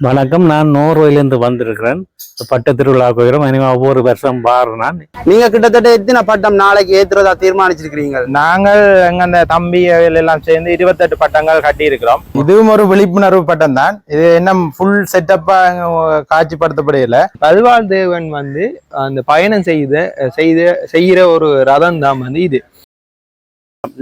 வணக்கம் நான் நோர்வேலிருந்து வந்திருக்கிறேன். பட்ட திருவிழா கோயிலும் இனிமே ஒவ்வொரு வருஷம் பாடுறேன் நான் நீங்க கிட்டத்தட்ட எத்தனை பட்டம் நாளைக்கு ஏத்துறதா தீர்மானிச்சிருக்கிறீங்க? நாங்கள் எங்க அந்த தம்பி எல்லாம் சேர்ந்து இருபத்தெட்டு பட்டங்கள் கட்டி இருக்கிறோம் இதுவும் ஒரு விழிப்புணர்வு பட்டம் தான் இது இன்னும் ஃபுல் செட்டப்பா காட்சிப்படுத்தப்படையில கல்வாள் தேவன் வந்து அந்த பயணம் செய்த செய்த செய்கிற ஒரு ரதம் தான் வந்து இது.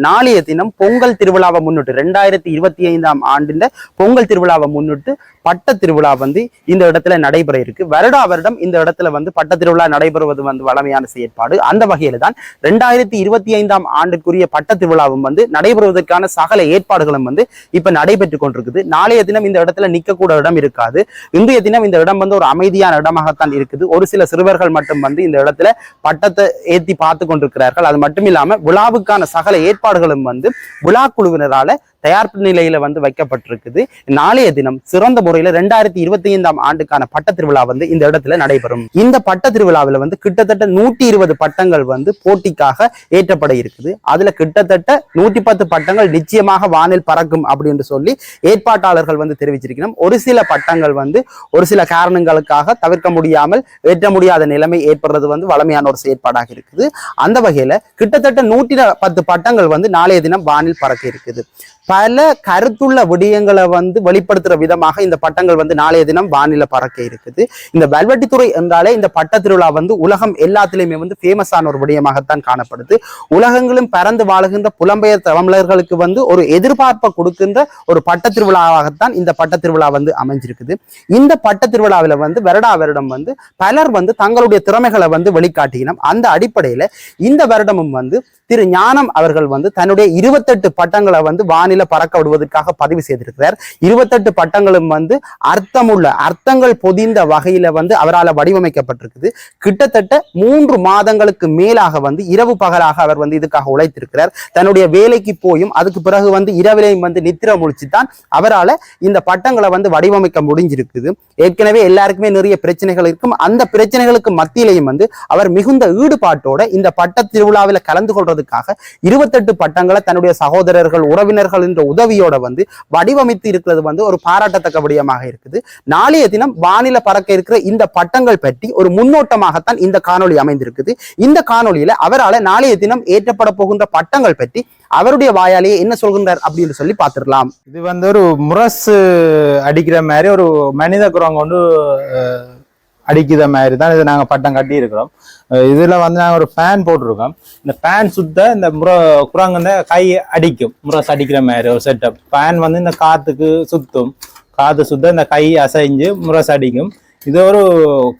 நாளைய தினம் பொங்கல் திருவிழாவை முன்னிட்டு ரெண்டாயிரத்தி இருபத்தி ஐந்தாம் ஆண்டின் பொங்கல் திருவிழாவை முன்னிட்டு பட்ட திருவிழா வந்து இந்த இடத்துல நடைபெற இருக்கு. வருடா வருடம் இந்த இடத்துல வந்து பட்ட திருவிழா நடைபெறுவது வந்து வளமையான செயற்பாடு. அந்த வகையில தான் ரெண்டாயிரத்தி இருபத்தி ஐந்தாம் ஆண்டுக்குரிய பட்ட திருவிழாவும் வந்து நடைபெறுவதற்கான சகல ஏற்பாடுகளும் வந்து இப்ப நடைபெற்று கொண்டிருக்குது. நாளைய தினம் இந்த இடத்துல நிற்கக்கூட இடம் இருக்காது. இன்றைய தினம் இந்த இடம் வந்து ஒரு அமைதியான இடமாகத்தான் இருக்குது. ஒரு சில சிறுவர்கள் மட்டும் வந்து இந்த இடத்துல பட்டத்தை ஏத்தி பார்த்து கொண்டிருக்கிறார்கள். அது மட்டும் இல்லாம விழாவுக்கான சகல ஏற்பாடுகளும் வந்து விழா குழுவினரால தயார் நிலையில வந்து வைக்கப்பட்டிருக்குது. நாளைய தினம் சிறந்த முறையில ரெண்டாயிரத்தி இருபத்தி ஐந்தாம் ஆண்டுக்கான பட்ட திருவிழா வந்து இந்த இடத்துல நடைபெறும். இந்த பட்ட திருவிழாவில் வந்து கிட்டத்தட்ட நூற்றி இருபது பட்டங்கள் வந்து போட்டிக்காக ஏற்றப்பட இருக்குது. அதுல கிட்டத்தட்ட நூற்றி பத்து பட்டங்கள் நிச்சயமாக வானில் பறக்கும் அப்படின்னு சொல்லி ஏற்பாட்டாளர்கள் வந்து தெரிவிச்சிருக்கணும். ஒரு சில பட்டங்கள் வந்து ஒரு சில காரணங்களுக்காக தவிர்க்க முடியாமல் ஏற்ற முடியாத நிலைமை ஏற்படுறது வந்து வளமையான ஒரு செயற்பாடாக இருக்குது. அந்த வகையில கிட்டத்தட்ட நூற்றி பத்து பட்டங்கள் வந்து நாளைய தினம் வானில் பறக்க இருக்குது பல கருத்துள்ள விடயங்களை வந்து வெளிப்படுத்துற விதமாக இந்த பட்டங்கள் வந்து நாளைய தினம் வானில பறக்க இருக்குது. இந்த வல்வெட்டித்துறை என்றாலே இந்த பட்ட திருவிழா வந்து உலகம் எல்லாத்திலையுமே வந்து ஃபேமஸான ஒரு விடயமாகத்தான் காணப்படுது. உலகங்களும் பறந்து வாழுகின்ற புலம்பெயர் தமிழர்களுக்கு வந்து ஒரு எதிர்பார்ப்பை கொடுக்கின்ற ஒரு பட்ட திருவிழாவாகத்தான் இந்த பட்ட திருவிழா வந்து அமைஞ்சிருக்குது. இந்த பட்ட திருவிழாவில் வந்து வருடா வருடம் வந்து பலர் வந்து தங்களுடைய திறமைகளை வந்து வெளிக்காட்டினோம் அந்த அடிப்படையில இந்த வருடமும் வந்து திரு ஞானம் அவர்கள் வந்து தன்னுடைய இருபத்தெட்டு பட்டங்களை வந்து வானிலை பறக்க விடுவதற்காக பதிவு செய்திருக்கிறார். இருபத்தெட்டு பட்டங்களும் வந்து அர்த்தமுள்ள அர்த்தங்கள் பொதிந்த வகையில வந்து அவரால் வடிவமைக்கப்பட்டிருக்குது. கிட்டத்தட்ட மூன்று மாதங்களுக்கு மேலாக வந்து இரவு பகலாக அவர் வந்து இதுக்காக உழைத்திருக்கிறார். தன்னுடைய வேலைக்கு போயும் அதுக்கு பிறகு வந்து இரவிலையும் வந்து நித்திர முடிச்சு தான் அவரால் இந்த பட்டங்களை வந்து வடிவமைக்க முடிஞ்சிருக்குது. ஏற்கனவே எல்லாருக்குமே நிறைய பிரச்சனைகள் இருக்கும். அந்த பிரச்சனைகளுக்கு மத்தியிலையும் வந்து அவர் மிகுந்த ஈடுபாட்டோட இந்த பட்ட திருவிழாவில் கலந்து கொள்றதுக்காக இருபத்தெட்டு பட்டங்களை தன்னுடைய சகோதரர்கள் உறவினர்கள் என்ற உதவியோட வந்து வடிவமைத்து இருக்கிறது வந்து ஒரு பாராட்டத்தக்க விடயமாக இருக்குது. நாளைய தினம் வானில பறக்க இருக்கிற இந்த பட்டங்கள் பற்றி ஒரு முன்னோட்டமாகத்தான் இந்த காணொலி அமைந்திருக்குது. இந்த காணொலியில அவரால் நாளைய தினம் ஏற்றப்பட போகின்ற பட்டங்கள் பற்றி அவருடைய வாயாலேயே என்ன சொல்கின்றார் அப்படின்னு சொல்லி பார்த்துடலாம். இது வந்து ஒரு முரசு அடிக்கிற மாதிரி ஒரு மனித குரங்கு கொண்டு அடிக்கிற மாதிரி தான் இது நாங்கள் பட்டம் கட்டி இருக்கிறோம் இதில் வந்து நாங்கள் ஒரு ஃபேன் போட்டிருக்கோம். இந்த ஃபேன் சுத்த இந்த முறை குரங்குந்த கை அடிக்கும். முரசு அடிக்கிற மாதிரி ஒரு செட்டப் ஃபேன் வந்து இந்த காற்றுக்கு சுத்தும். காற்று சுத்த இந்த கை அசைஞ்சு முரசு அடிக்கும். இது ஒரு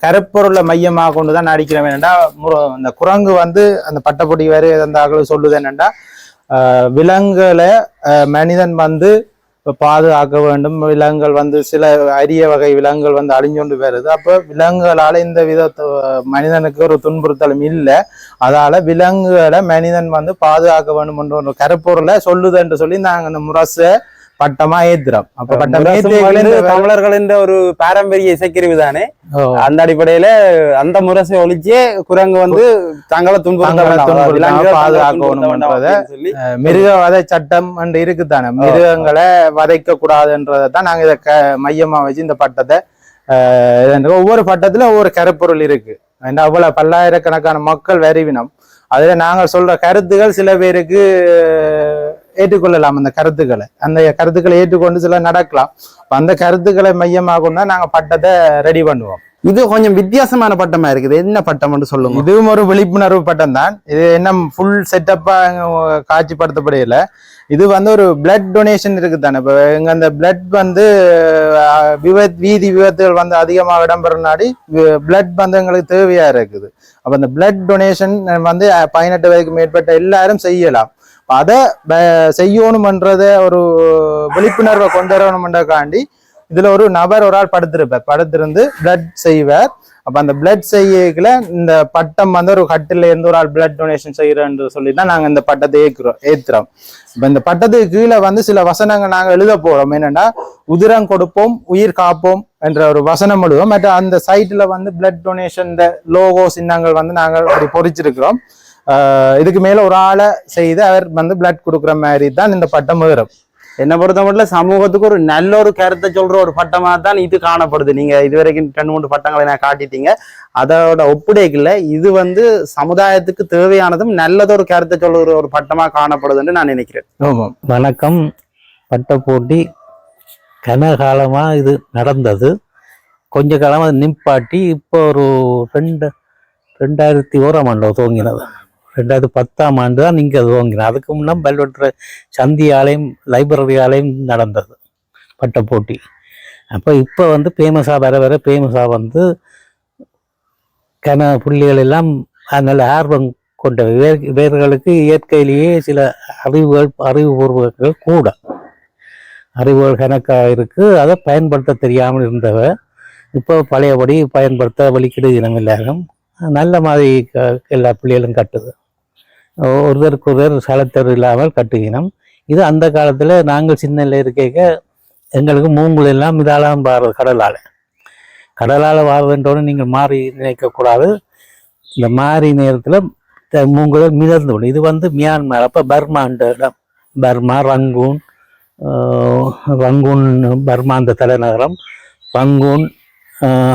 கருப்பொருளை மையமாக கொண்டு தான் அடிக்கிற என்னண்டா முற- இந்த குரங்கு வந்து அந்த பட்டப்பொடி வேறு அந்த சொல்லுது என்னென்னா விலங்குகளை மனிதன் வந்து பாதுகாக்க வேண்டும். விலங்குகள் வந்து சில அரிய வகை விலங்குகள் வந்து அழிஞ்சோண்டு வருது. அப்போ விலங்குகளால் இந்த வித மனிதனுக்கு ஒரு துன்புறுத்தலும் இல்லை. அதால் விலங்குகளை மனிதன் வந்து பாதுகாக்க வேண்டும் என்ற ஒரு கருப்பொருளை சொல்லுது என்று சொல்லி நாங்கள் இந்த முரசை பட்டமா வந்து இந்த- தமிழர்களின் ஒரு பாரம்பரிய இசைக்கருவி தானே. அந்த அடிப்படையில அந்த முரசை ஒழிச்சே குரங்கு வந்து தங்களை துன்புறுத்த தங்களை வேண்டாம். துன்புறுத்தாம விலங்குகளை தங்களை பாதுகாக்கணும் துன்புறுத்த வேண்டாம் என்றதை அப்படின்னு சொல்லி அஹ் மிருக வதை சட்டம் என்று இருக்குதானே? மிருகங்களை வதைக்க கூடாதுன்றதை தான் நாங்க இதை க மையமா வச்சு இந்த பட்டத்தை ஒவ்வொரு பட்டத்துல ஒவ்வொரு கருப்பொருள் இருக்கு. அவ்வளவு பல்லாயிரக்கணக்கான மக்கள் வருவினம். அதுல நாங்க சொல்ற கருத்துகள் சில பேருக்கு ஏற்றுக்கொள்ளலாம் அந்த கருத்துக்களை. அந்த கருத்துக்களை ஏற்றுக்கொண்டு சில நடக்கலாம். அந்த கருத்துக்களை மையமாக கொண்டு தான் நாங்க பட்டத்தை ரெடி பண்ணுவோம். இது கொஞ்சம் வித்தியாசமான பட்டமா இருக்குது. என்ன பட்டம்னு சொல்லுங்க. இதுவும் ஒரு விழிப்புணர்வு பட்டம் தான். இது என்ன ஃபுல் செட்டப்பா காட்சிப்படுத்தப்படையில இது வந்து ஒரு பிளட் டொனேஷன் இருக்கு தானே இப்போ எங்க அந்த பிளட் வந்து விபத் வீதி விபத்துகள் வந்து அதிகமாக இடம்பெறனாடி பிளட் வந்து எங்களுக்கு தேவையா இருக்குது. அப்ப அந்த பிளட் டொனேஷன் வந்து பதினெட்டு வயதுக்கு மேற்பட்ட எல்லாரும் செய்யலாம். அதை செய்யணுமன்றத ஒரு விழிப்புணர்வை கொண்டு வரணுமென்றக்காண்டி இதுல ஒரு நபர் ஒரு ஆள் படுத்திருப்பார். படுத்திருந்து பிளட் செய்வார். அப்ப அந்த பிளட் செய்யல இந்த பட்டம் வந்து ஒரு கட்டில இருந்து ஒரு ஆள் பிளட் டொனேஷன் செய்யறேன்னு சொல்லி தான் நாங்க இந்த பட்டத்தை ஏற்கிறோம் ஏத்துறோம். இப்ப இந்த பட்டத்துக்கு கீழே வந்து சில வசனங்கள் நாங்க எழுத போறோம். என்னன்னா உதிரம் கொடுப்போம் உயிர் காப்போம் என்ற ஒரு வசனம் எழுதுவோம். மற்ற அந்த சைட்ல வந்து பிளட் டொனேஷன் இந்த லோகோ சின்னங்கள் வந்து நாங்கள் அப்படி பொறிச்சிருக்கிறோம். இதுக்கு மேல ஒரு ஆளை செய்து அவர் வந்து பிளட் கொடுக்குற மாதிரி தான் இந்த பட்டம் ஏறும் என்னை பொறுத்த மட்டும் சமூகத்துக்கு ஒரு நல்ல ஒரு கருத்தை சொல்ற ஒரு பட்டமா தான் இது காணப்படுது. நீங்க இதுவரைக்கும் ரெண்டு மூணு பட்டங்களை நான் காட்டிட்டீங்க. அதோட ஒப்புடைக்கல இது வந்து சமுதாயத்துக்கு தேவையானதும் நல்லதொரு கருத்தை சொல்லுற ஒரு பட்டமா காணப்படுதுன்னு நான் நினைக்கிறேன். வணக்கம். பட்ட போட்டி கனகாலமாக இது நடந்தது. கொஞ்ச காலம் அது நிப்பாட்டி இப்போ ஒரு ரெண்டு ரெண்டாயிரத்தி ஓராம் ஆண்டு துவங்கினது. ரெண்டாவது பத்தாம் ஆண்டு தான் இங்கே துவங்கினது அதுக்கு முன்னே பல்வெட்டுற சந்தி ஆலயம் லைப்ரரி ஆலயம் நடந்தது பட்ட போட்டி. அப்போ இப்போ வந்து ஃபேமஸாக வர வர ஃபேமஸாக வந்து கன புள்ளிகள் எல்லாம் நல்ல ஆர்வம் கொண்ட இவர் இவர்களுக்கு இயற்கையிலேயே சில அறிவுகள் அறிவுபூர்வங்கள் கூட. அறிவுகள் கணக்காக இருக்குது அதை பயன்படுத்த தெரியாமல் இருந்தவ இப்போ பழையபடி பயன்படுத்த வழிக்கிடு இனம் எல்லாரும். நல்ல மாதிரி க- எல்லா பிள்ளைகளும் கட்டுது. ஒருத்தருக்கு ஒருத்தர் சலத்தர் இல்லாமல் கட்டுகினோம். இது அந்த காலத்தில் நாங்கள் சின்னல இருக்க எங்களுக்கு மூங்குல் எல்லாம் இதாலாம் வாரது கடலால். கடலால் வாரதுன்றோன்னு நீங்கள் மாறி நினைக்கக்கூடாது இந்த மாறி நேரத்தில் மூங்குல மிதந்து விடும். இது வந்து மியான்மர் அப்போ பர்மான்ற இடம். பர்மா ரங்கூன் ரங்கூன் பர்மா அந்த தலைநகரம். ரங்கூன்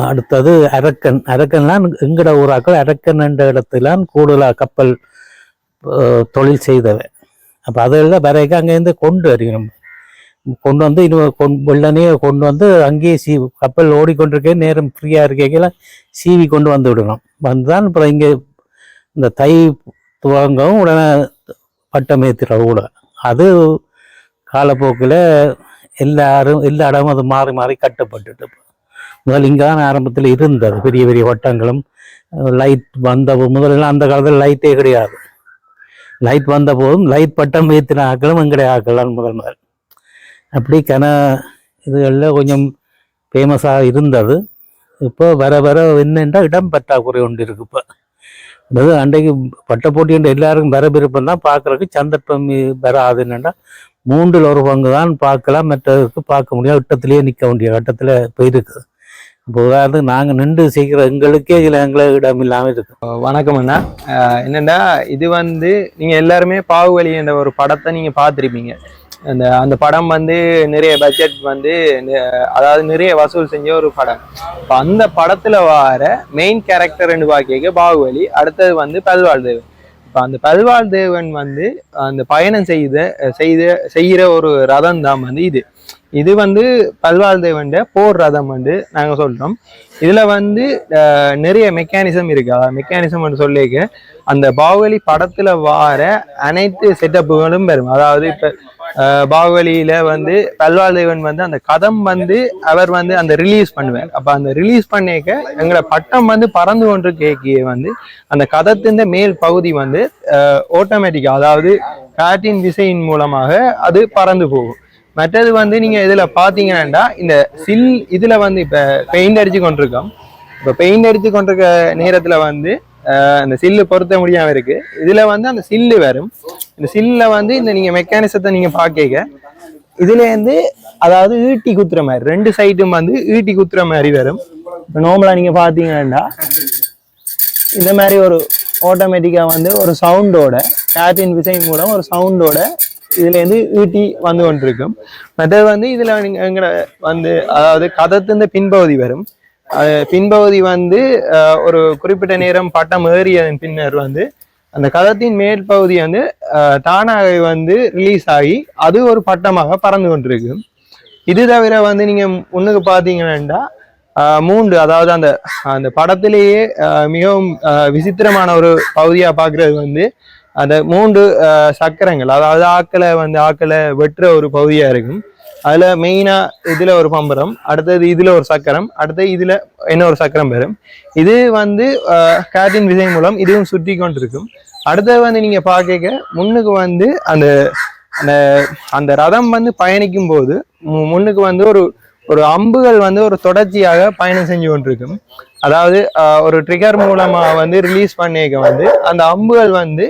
அடுத்தது அரக்கன். அரக்கன்லாம் எங்கட ஊராக்கள் அரக்கன் என்ற இடத்திலாம் கூடுதலாக கப்பல் தொழில் செய்தவன். அப்போ அதெல்லாம் வரைக்கும் அங்கேருந்து கொண்டு வருகிறோம். கொண்டு வந்து இன்னும் கொண் வெள்ளனே கொண்டு வந்து அங்கேயே சீ கப்பல் ஓடிக்கொண்டிருக்கே நேரம் ஃப்ரீயாக இருக்கையில சீவி கொண்டு வந்து விடணும் வந்து தான் அப்புறம் இங்கே இந்த தை துவங்கவும் உடனே பட்டமேத்திர கூட. அது காலப்போக்கில் எல்லாரும் எல்லா இடமும் அது மாறி மாறி கட்டப்பட்டுட்டு முதல் இங்கே தான் ஆரம்பத்தில் இருந்தது பெரிய பெரிய வட்டங்களும் லைட் வந்த முதல்ல அந்த காலத்தில் லைட்டே கிடையாது. லைட் வந்த போதும் லைட் பட்டம் ஏற்றின ஆக்களும் எங்களுடைய ஆக்களான் முதல் முதல் அப்படி கன இதுகளில் கொஞ்சம் ஃபேமஸாக இருந்தது. இப்போ வர வர என்னென்றா இடம் பற்றாக்குறை ஒன்று இருக்குது இப்போ. அதாவது அன்றைக்கு பட்ட போட்டின்ற எல்லாருக்கும் வர விருப்பம் தான் பார்க்கறதுக்கு சந்தர்ப்பம் இ- வராது என்னென்னா மூன்றில் ஒரு பங்கு தான் பார்க்கலாம் மற்றதுக்கு பார்க்க முடியாது. இட்டத்திலேயே நிற்க வேண்டிய கட்டத்தில் போயிருக்குது இருக்குது இப்போ நாங்கள் நின்று செய்கிற எங்களுக்கே இதில் எங்களை இடம் இல்லாமல் இருக்கு வணக்கம் அண்ணா. என்னென்னா இது வந்து நீங்கள் எல்லாருமே பாகுபலி என்ற ஒரு படத்தை நீங்கள் பார்த்துருப்பீங்க. அந்த அந்த படம் வந்து நிறைய பட்ஜெட் வந்து அதாவது நிறைய வசூல் செஞ்ச ஒரு படம். இப்போ அந்த படத்தில் வர மெயின் கேரக்டர்னு பார்க்க பாகுபலி அடுத்தது வந்து பல்வாழ் தேவன் இப்போ அந்த பல்வாழ் தேவன் வந்து அந்த பயணம் செய்த செய்த செய்கிற ஒரு ரதம் தான் வந்து இது. இது வந்து பல்வாழ் தேவன் போர் ரதம் வந்து நாங்கள் சொல்கிறோம் இதில் வந்து நிறைய மெக்கானிசம் இருக்கு. அதாவது மெக்கானிசம் சொல்லிக்க அந்த பாகுபலி படத்தில் வார அனைத்து செட்டப்புகளும் வரும். அதாவது இப்போ பாகுபலியில் வந்து பல்வாழ் தேவன் வந்து அந்த கதம் வந்து அவர் வந்து அந்த ரிலீஸ் பண்ணுவார். அப்போ அந்த ரிலீஸ் பண்ணிக்க எங்களை பட்டம் வந்து பறந்து கொண்டு கேக்கிய வந்து அந்த கதத்தின் மேல் பகுதி வந்து ஆட்டோமேட்டிக்காக அதாவது காற்றின் விசையின் மூலமாக அது பறந்து போகும். மற்றது வந்து நீங்க இதுல பாத்தீங்கன்னா இந்த சில் இதுல வந்து இப்ப பெயிண்ட் அடிச்சு கொண்டிருக்கோம். இப்ப பெயிண்ட் அடிச்சு கொண்டிருக்க நேரத்துல வந்து அந்த சில்லு பொருத்த முடியாம இருக்கு. இதுல வந்து அந்த சில்லு வரும். இந்த சில்ல வந்து இந்த நீங்க மெக்கானிசத்தை நீங்க பாக்க இதுல இருந்து அதாவது ஈட்டி குத்துற மாதிரி ரெண்டு சைடும் வந்து ஈட்டி குத்துற மாதிரி வரும். இப்போ நார்மலா நீங்க பாத்தீங்கன்னா இந்த மாதிரி ஒரு ஆட்டோமேட்டிக்கா வந்து ஒரு சவுண்டோட காற்றின் விசை மூலம் ஒரு சவுண்டோட இதுல இருந்து ஈட்டி வந்து கொண்டிருக்கும். மற்றது வந்து இதுல நீங்க எங்கட வந்து அதாவது கதத்தின் பின்பகுதி வரும். பின்பகுதி வந்து ஒரு குறிப்பிட்ட நேரம் பட்டம் ஏறியதன் பின்னர் வந்து அந்த கதத்தின் மேல் பகுதி வந்து தானாக வந்து ரிலீஸ் ஆகி அது ஒரு பட்டமாக பறந்து கொண்டிருக்கு இது தவிர வந்து நீங்க முன்னுக்கு பாத்தீங்கன்னா ஆஹ் மூன்று அதாவது அந்த அந்த படத்திலேயே ஆஹ் மிகவும் விசித்திரமான ஒரு பகுதியா பாக்குறது வந்து அந்த மூன்று சக்கரங்கள் அதாவது ஆக்களை வந்து ஆக்களை வெட்டுற ஒரு பகுதியாக இருக்கும். அதில் மெயினாக இதில் ஒரு பம்பரம் அடுத்தது இதில் ஒரு சக்கரம் அடுத்தது இதில் என்ன ஒரு சக்கரம் வரும்? இது வந்து ஆஹ் விசை மூலம் இதுவும் சுற்றி கொண்டிருக்கும். அடுத்தது வந்து நீங்கள் பார்க்க முன்னுக்கு வந்து அந்த அந்த அந்த ரதம் வந்து பயணிக்கும் போது முன்னுக்கு வந்து ஒரு ஒரு அம்புகள் வந்து ஒரு தொடர்ச்சியாக பயணம் செஞ்சு கொண்டிருக்கும். அதாவது ஒரு ட்ரிகர் மூலமாக வந்து ரிலீஸ் பண்ணிக்க வந்து அந்த அம்புகள் வந்து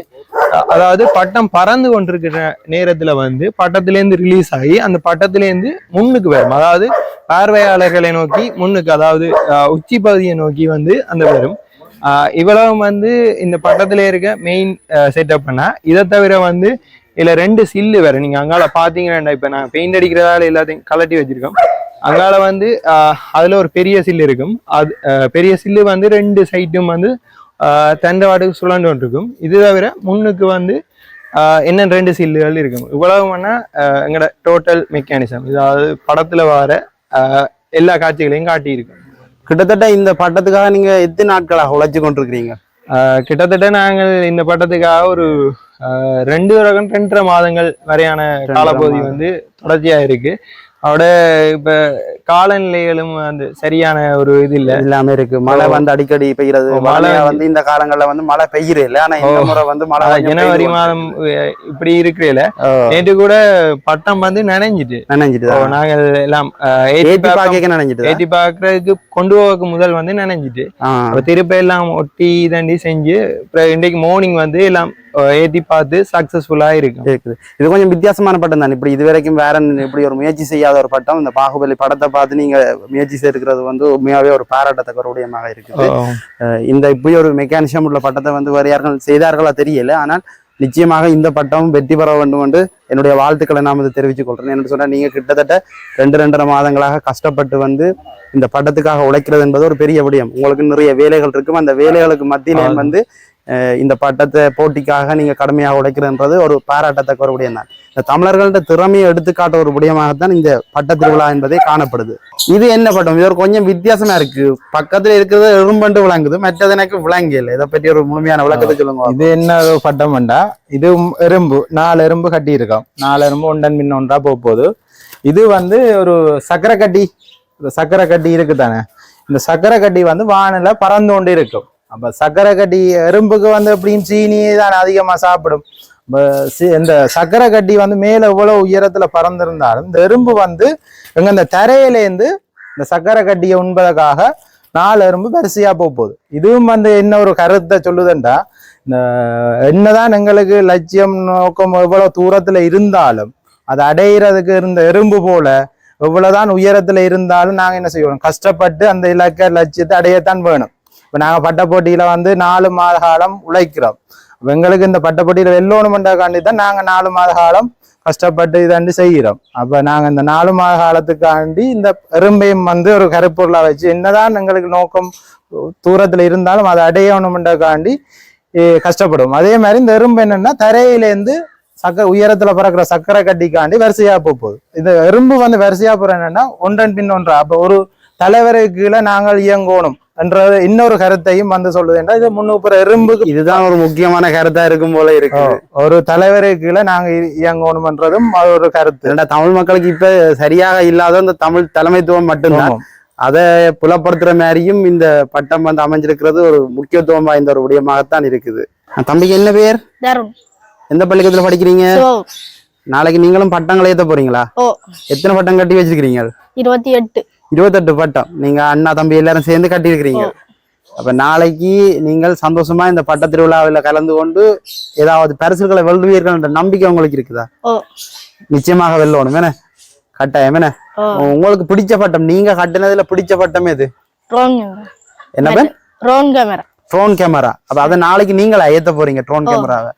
அதாவது பட்டம் பறந்து கொண்டிருக்கிற நேரத்துல வந்து பட்டத்திலேருந்து ரிலீஸ் ஆகி அந்த பட்டத்திலேருந்து முன்னுக்கு வரும். அதாவது பார்வையாளர்களை நோக்கி முன்னுக்கு அதாவது உச்சி பகுதியை நோக்கி வந்து அந்த வரும். ஆஹ், இவ்வளவு வந்து இந்த பட்டத்துல இருக்க மெயின் செட்டப் பண்ணா இதை தவிர வந்து இதுல ரெண்டு சில்லு வேற. நீங்க அங்கால பாத்தீங்கன்னா இப்ப நான் பெயிண்ட் அடிக்கிறதால எல்லாத்தையும் கலட்டி வச்சிருக்கோம். அங்கால வந்து ஆஹ், அதுல ஒரு பெரிய சில்லு இருக்கும். அது பெரிய சில்லு வந்து ரெண்டு சைட்டும் வந்து ஆஹ், தண்டவாடுக்கு சுழண்டு கொண்டு இருக்கும் இது தவிர முன்னுக்கு வந்து இன்னும் ரெண்டு சில்லுகள் இருக்கும். இவ்வளவு வேணா எங்களோட டோட்டல் மெக்கானிசம் அதாவது படத்துல வர ஆஹ், எல்லா காட்சிகளையும் காட்டியிருக்கோம் கிட்டத்தட்ட இந்த பட்டத்துக்காக நீங்க எத்தனை நாட்களாக உழைச்சு கொண்டிருக்கிறீங்க? கிட்டத்தட்ட நாங்கள் இந்த பட்டத்துக்காக ஒரு ஆஹ் ரெண்டு ரகம் ரெண்டரை மாதங்கள் வரையான காலப்பகுதி. வந்து தொடர்ச்சியா இருக்கு. அதோட இப்ப காலநிலைகளும் அந்த சரியான ஒரு இது இல்ல. இல்லாம இருக்கு. மழை. வந்து அடிக்கடி பெய்யறது. மழை வந்து- வந்து இந்த காலங்கள்ல வந்து மழை பெய்யறது இல்ல. ஆனா இந்த. முறை வந்து மழை ஜனவரி மாதம் இப்படி இருக்கிறதுல ஓ, நேற்று கூட பட்டம் வந்து நனைஞ்சிட்டு. நனைஞ்சிட்டு. நாங்கள் எல்லாம் ஏத்தி பாக்க நனைஞ்சிட்டு. ஏத்தி பாக்குறதுக்கு கொண்டு போக முதல் வந்து நனைஞ்சிட்டு. திருப்ப எல்லாம் ஒட்டி தண்டி செஞ்சு இன்றைக்கு மார்னிங் வந்து எல்லாம் ஏத்தி பார்த்து சக்சஸ்ஃபுல்லா இருக்கும் இருக்குது இது கொஞ்சம் வித்தியாசமான பட்டம் தான். இப்படி இது வரைக்கும் வேற இப்படி ஒரு முயற்சி செய்யாத ஒரு பட்டம் இந்த பாகுபலி படத்தை பார்த்து நீங்க முயற்சி செய்திருக்கிறது வந்து உண்மையாவே ஒரு பாராட்டத்தக்க ஒரு விடயமாக இருக்குது இந்த இப்படி ஒரு மெக்கானிசம் உள்ள பட்டத்தை வந்து வேறு யார்கள் செய்தார்களா தெரியல. ஆனால் நிச்சயமாக இந்த பட்டம் வெற்றி பெற வேண்டும் என்று என்னுடைய வாழ்த்துக்களை நான் வந்து தெரிவித்துக் கொள்றேன். என்று சொன்னா நீங்க கிட்டத்தட்ட ரெண்டு ரெண்டரை மாதங்களாக கஷ்டப்பட்டு வந்து இந்த பட்டத்துக்காக உழைக்கிறது என்பது ஒரு பெரிய விடயம். உங்களுக்கு நிறைய வேலைகள் இருக்கும். அந்த வேலைகளுக்கு மத்தியிலே. வந்து இந்த பட்டத்தை போட்டிக்காக நீங்க கடுமையாக உழைக்கிறதுன்றது ஒரு பாராட்டத்தக்க ஒரு விடயம் தான் இந்த தமிழர்கள்ட்ட திறமையை எடுத்துக்காட்ட ஒரு விடயமாகத்தான் இந்த பட்ட திருவிழா என்பதே காணப்படுது. இது என்ன பட்டம்? இது ஒரு கொஞ்சம் வித்தியாசமா இருக்கு. பக்கத்துல இருக்கிறது எறும்பண்டு விளங்குது மற்றது எனக்கு விளங்கல இதை பற்றி ஒரு முழுமையான விளக்கத்தை சொல்லுங்க இது என்ன ஒரு பட்டம்ண்டா இது எறும்பு நாலு எறும்பு கட்டி இருக்கோம் நாலு எறும்பு ஒன்றன் பின் ஒன்றா போக போகுது இது வந்து ஒரு சக்கரை கட்டி சக்கரை கட்டி இருக்கு தானே? இந்த சக்கரை கட்டி வந்து வானில பறந்து கொண்டு இருக்கும் அப்ப சக்கரை கட்டி எறும்புக்கு வந்து எப்படியும் சீனி தான் அதிகமா சாப்பிடும். இந்த சக்கரை கட்டி வந்து மேல எவ்வளவு உயரத்துல பறந்திருந்தாலும் இந்த எறும்பு வந்து எங்க இந்த தரையிலேருந்து இந்த சக்கரை கட்டியை உண்பதற்காக நாலு எறும்பு வரிசையா போக போகுது இதுவும் வந்து என்ன ஒரு கருத்தை சொல்லுதுண்டா? இந்த என்னதான் எங்களுக்கு லட்சியம் நோக்கம் எவ்வளவு தூரத்துல இருந்தாலும் அதை அடையிறதுக்கு இருந்த எறும்பு போல எவ்வளவுதான் உயரத்துல இருந்தாலும் நாங்க என்ன செய்வோம்? கஷ்டப்பட்டு அந்த இலக்க லட்சியத்தை அடையத்தான் வேணும். இப்ப நாங்க பட்ட போட்டியில வந்து நாலு மாத காலம் உழைக்கிறோம். எங்களுக்கு இந்த பட்டப்பட்டியில் போட்டியில வெல்லோணுமெண்டாக்காண்டி தான் நாங்கள் நாலு மாத காலம் கஷ்டப்பட்டு இதாண்டி செய்கிறோம். அப்போ நாங்கள் இந்த நாலு மாத காலத்துக்காண்டி இந்த எறும்பையும் வந்து ஒரு கருப்பொருளாக வச்சு என்னதான் எங்களுக்கு நோக்கம் தூரத்தில் இருந்தாலும் அதை அடையணுமெண்டாக்காண்டி eh, கஷ்டப்படும் அதே மாதிரி இந்த எறும்பு என்னென்னா தரையிலேருந்து சக்க உயரத்துல பறக்கிற சக்கரை கட்டிக்காண்டி வரிசையா போகுது. இந்த எறும்பு வந்து வரிசையா போற என்னன்னா ஒன்றன் பின் ஒன்றா. அப்ப ஒரு தலைவருக்கு கீழே நாங்கள் இயங்கணும். என்ற இன்னொரு கருத்தையும் வந்து சொல்லுது என்றால் இது முன்னூப்புற எறும்புக்கு இதுதான் ஒரு முக்கியமான கருத்தா இருக்கும் போல இருக்கு. ஒரு தலைவருக்கு கீழே நாங்க இயங்கணும்ன்றதும் அது ஒரு கருத்து. தமிழ் மக்களுக்கு இப்ப சரியாக இல்லாத இந்த தமிழ் தலைமைத்துவம் மட்டும்தான். அதை புலப்படுத்துற மாதிரியும் இந்த பட்டம் வந்து அமைஞ்சிருக்கிறது ஒரு முக்கியத்துவம் வாய்ந்த ஒரு விடயமாகத்தான் இருக்குது. தம்பிக்கு என்ன பேர் எந்த பள்ளிக்கூடத்துல படிக்கிறீங்க? நாளைக்கு நீங்களும் பட்டங்கள் ஏத்த போறீங்களா? ஓ. எத்தனை பட்டம் கட்டி வச்சிருக்கிறீங்க? இருபத்தி எட்டு. இருபத்தெட்டு பட்டம். நீங்க அண்ணா தம்பி எல்லாரும் சேர்ந்து கட்டியிருக்கிறீங்க. அப்ப நாளைக்கு நீங்கள் சந்தோஷமா இந்த பட்ட திருவிழாவில் கலந்து கொண்டு ஏதாவது பரிசுகளை வெல்லுவீர்கள் என்ற நம்பிக்கை உங்களுக்கு இருக்குதா? நிச்சயமாக வெல்லணும். என்ன? கட்டாயம். என்ன? உங்களுக்கு பிடிச்ச பட்டம். நீங்க கட்டினதுல பிடிச்ச பட்டம் எது? என்ன ட்ரோன் கேமரா ட்ரோன் கேமரா அப்ப அதை நாளைக்கு நீங்களா ஏத்த போறீங்க? ட்ரோன். கேமராவை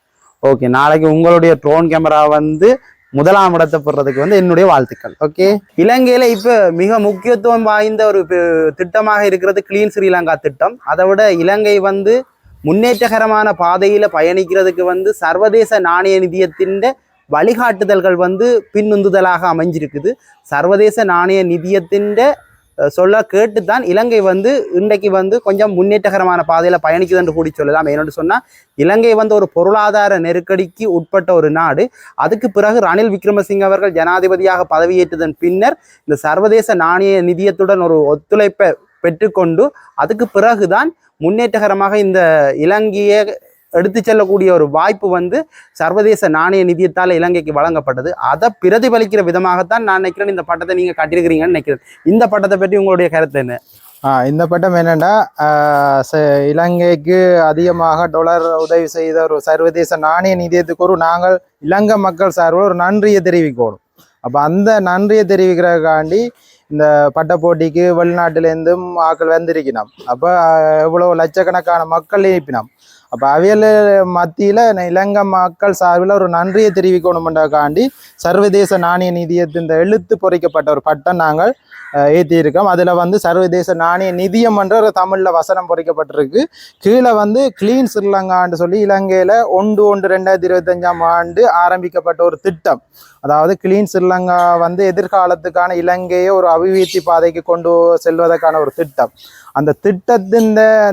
ஓகே நாளைக்கு உங்களுடைய ட்ரோன் கேமரா வந்து முதலாம் இடத்தை போடுறதுக்கு வந்து என்னுடைய வாழ்த்துக்கள் ஓகே இலங்கையில இப்ப மிக முக்கியத்துவம் வாய்ந்த ஒரு திட்டமாக இருக்கிறது கிளீன் ஸ்ரீலங்கா திட்டம். அதை விட இலங்கை வந்து முன்னேற்றகரமான பாதையில பயணிக்கிறதுக்கு வந்து சர்வதேச நாணய நிதியத்தின் வழிகாட்டுதல்கள் வந்து பின்னுந்துதலாக அமைஞ்சிருக்குது. சர்வதேச நாணய நிதியத்தின் சொல்ல கேட்டு தான் இலங்கை வந்து இன்றைக்கு வந்து கொஞ்சம் முன்னேற்றகரமான பாதையில் பயணிக்குது என்று கூடி சொல்லலாம். என்னென்னு சொன்னால் இலங்கை வந்து ஒரு பொருளாதார நெருக்கடிக்கு உட்பட்ட ஒரு நாடு. அதுக்கு பிறகு ரணில் விக்ரமசிங்க அவர்கள் ஜனாதிபதியாக பதவியேற்றதன் பின்னர் இந்த சர்வதேச நாணய நிதியத்துடன் ஒரு ஒத்துழைப்பை பெற்றுக்கொண்டு அதுக்கு பிறகுதான் முன்னேற்றகரமாக இந்த இலங்கையை எடுத்து செல்லக்கூடிய ஒரு வாய்ப்பு வந்து சர்வதேச நாணய நிதியத்தால் இலங்கைக்கு வழங்கப்பட்டது. அதை பிரதிபலிக்கிற விதமாகத்தான் நான் நினைக்கிறேன். இந்த பட்டத்தை நீங்கள் கட்டியிருக்கிறீங்கன்னு நினைக்கிறேன். இந்த பட்டத்தை பற்றி உங்களுடைய கருத்து என்ன? இந்த பட்டம் என்னன்னா ச- இலங்கைக்கு அதிகமாக டொலர் உதவி செய்த ஒரு சர்வதேச நாணய நிதியத்துக்கு ஒரு நாங்கள் இலங்கை மக்கள் சார்பில் ஒரு நன்றியை தெரிவிக்கணும். அப்போ அந்த நன்றியை தெரிவிக்கிறதுக்காண்டி இந்த பட்ட போட்டிக்கு வெளிநாட்டிலேருந்தும் ஆட்கள் வந்திருக்கணும் அப்போ எவ்வளோ லட்சக்கணக்கான மக்கள் எழுப்பினோம். அப்போ அவியல் மத்தியில் இலங்கை மக்கள் சார்பில் ஒரு நன்றியை தெரிவிக்கணுமென்றக்காண்டி சர்வதேச நாணய நிதியத்தின் இந்த எழுத்து பொறிக்கப்பட்ட ஒரு பட்டம் நாங்கள் ஏற்றியிருக்கோம் அதில் வந்து சர்வதேச நாணய நிதியம் என்ற ஒரு தமிழில் வசனம் பொறிக்கப்பட்டிருக்கு. கீழே வந்து கிளீன் ஸ்ரீலங்கான்னு சொல்லி இலங்கையில் ஒன்று ஒன்று ரெண்டாயிரத்தி இருபத்தஞ்சாம் ஆண்டு ஆரம்பிக்கப்பட்ட ஒரு திட்டம். அதாவது கிளீன் ஸ்ரீலங்கா வந்து எதிர்காலத்துக்கான இலங்கையை ஒரு அபிவிருத்தி பாதைக்கு கொண்டு செல்வதற்கான ஒரு திட்டம். அந்த திட்டத்தின்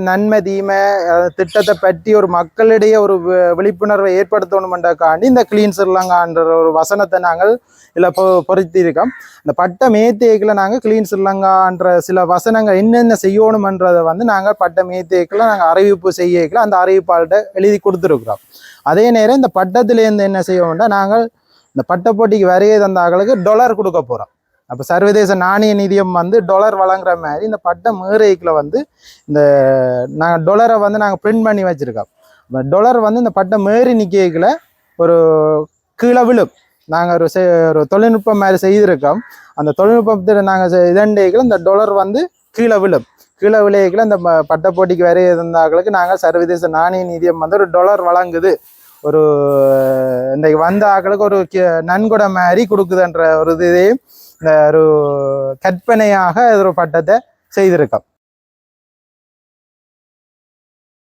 நன்மை தீமை திட்டத்தை பற்றி ஒரு மக்களிடையே ஒரு விழிப்புணர்வை ஏற்படுத்தணுமென்றக்காண்டி இந்த கிளீன் ஸ்ரீலங்கான்ற ஒரு வசனத்தை நாங்கள் இதில் பொ பொருத்தியிருக்கோம். இந்த பட்ட மேத்தேக்கில் நாங்கள் கிளீன் ஸ்ரீலங்கான்ற சில வசனங்கள் என்னென்ன செய்யணுமன்றதை வந்து நாங்கள் பட்ட மேத்தேக்கில் நாங்கள் அறிவிப்பு செய்யக்கில் அந்த அறிவிப்பாளர்கிட்ட எழுதி கொடுத்துருக்குறோம். அதே நேரம் இந்த பட்டத்திலேருந்து என்ன செய்யணும்னா நாங்கள் இந்த பட்ட போட்டிக்கு வரைய தந்தாக்களுக்கு டொலர் கொடுக்க போகிறோம் அப்போ சர்வதேச நாணய நிதியம் வந்து டொலர் வழங்குற மாதிரி இந்த பட்டம் மேறைக்கில் வந்து இந்த நாங்கள் டொலரை வந்து நாங்கள் பிரிண்ட் பண்ணி வச்சுருக்கோம். இப்போ டொலர் வந்து இந்த பட்டம் மேறி நிற்கல ஒரு கீழே விழும். நாங்கள் ஒரு செ- ஒரு தொழில்நுட்பம் மாதிரி செய்திருக்கோம். அந்த தொழில்நுட்பத்தில் நாங்கள் இதண்டேக்கில் இந்த டொலர் வந்து கீழே விழும். கீழே விளையக்கில் இந்த பட்ட போட்டிக்கு வரைய இருந்தாக்களுக்கு நாங்கள் சர்வதேச நாணய நிதியம் வந்து ஒரு டொலர் வழங்குது. ஒரு இன்றைக்கு வந்த ஆக்களுக்கு ஒரு நன்கொடை மாதிரி கொடுக்குதுன்ற ஒரு இதையும் ஒரு கற்பனையாக ஒரு பட்டத்தை செய்திருக்கோம்.